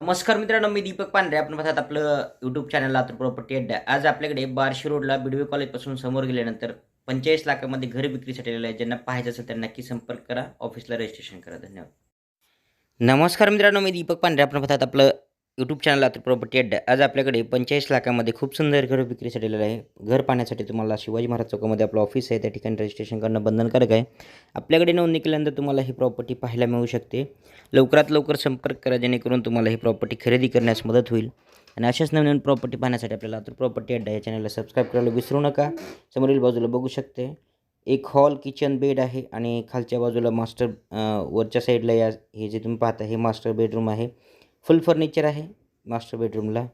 नमस्कार मित्रांनो मी दीपक पांढरे. आपण पाहतात आपलं यूट्यूब चॅनल लातूर प्रॉपर्टी अड्डा आज आपल्याकडे बार्शी रोडला बिडवे कॉलेजपासून समोर गेल्यानंतर पंचेचाळीस लाखामध्ये घर विक्रीसाठी आलेलं आहे ज्यांना पाहायचं असेल त्यांना नक्की संपर्क करा. ऑफिसला रजिस्ट्रेशन करा. धन्यवाद. नमस्कार मित्रांनो मी दीपक पांढरे. आपण पाहतात आपलं यूट्यूब चॅनल लातूर प्रॉपर्टी अड्डा आज आपल्याकडे पंचेचाळीस लाखामध्ये खूप सुंदर घर विक्रीसाठी आलेलं आहे. घर पाहण्यासाठी तुम्हाला शिवाजी महाराज चौकामध्ये आपलं ऑफिस आहे. त्या ठिकाणी रजिस्ट्रेशन करणं बंधनकारक आहे. आपल्याकडे नोंदणी केल्यानंतर तुम्हाला ही प्रॉपर्टी पाहायला मिळू शकते. लवकरात लवकर संपर्क करा जेणेकरून तुम्हाला ही प्रॉपर्टी खरेदी करण्यास मदत होईल. आणि अशाच नवीन प्रॉपर्टी पाहण्यासाठी आपल्याला लातूर प्रॉपर्टी अड्डा या चॅनलला सबस्क्राईब करायला विसरू नका. समोरील बाजूला बघू शकते. एक हॉल किचन बेड आहे आणि खालच्या बाजूला मास्टर वरच्या साईडला या हे जे तुम्ही पाहता हे मास्टर बेडरूम आहे. फुल फर्निचर आहे मास्टर बेडरूमला.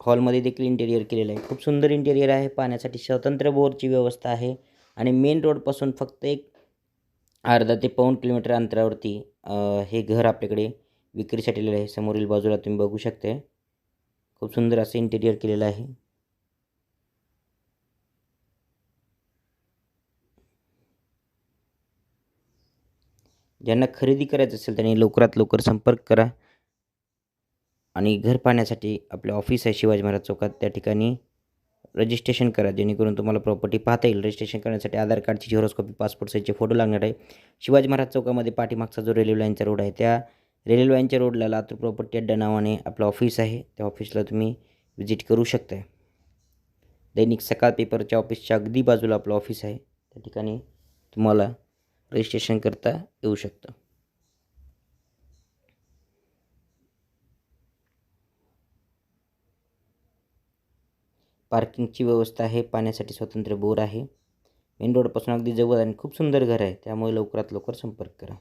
हॉलमध्ये देखील इंटेरियर केलेलं आहे. खूप सुंदर इंटेरियर आहे. पाण्यासाठी स्वतंत्र बोरची व्यवस्था आहे. आणि मेन रोडपासून फक्त एक अर्धा ते पाऊण किलोमीटर अंतरावरती हे घर आपल्याकडे विक्रीसाठी आहे. समोरील बाजूला तुम्ही बघू शकते. खूप सुंदर असं इंटेरियर केलेलं आहे. ज्यांना खरेदी करायचं असेल त्यांनी लवकरात लवकर संपर्क करा. आणि घर पाहण्यासाठी आपले ऑफिस आहे शिवाजी महाराज चौकात. त्या ठिकाणी रजिस्ट्रेशन करा जेणेकरून तुम्हाला प्रॉपर्टी पाहता येईल. रजिस्ट्रेशन करण्यासाठी आधार कार्डची झेरोस्कॉपी पासपोर्ट साईजचे फोटो लागणार आहे. शिवाजी महाराज चौकामध्ये पाठीमागचा जो रेल्वे लाईनचा रोड आहे त्या रेल्वे लाईनच्या रोडला लातूर प्रॉपर्टी अड्डा नावाने आपलं ऑफिस आहे. त्या ऑफिसला तुम्ही विजिट करू शकता दैनिक सकाळ पेपरच्या ऑफिसच्या अगदी बाजूला आपलं ऑफिस आहे. त्या ठिकाणी तुम्हाला रजिस्ट्रेशन करता येऊ शकतं. पार्किंगची व्यवस्था आहे पाण्यासाठी स्वतंत्र बोर आहे. मेन रोडपासून अगदी जवळ आणि खूप सुंदर घर आहे त्यामुळे लवकरात लवकर संपर्क करा.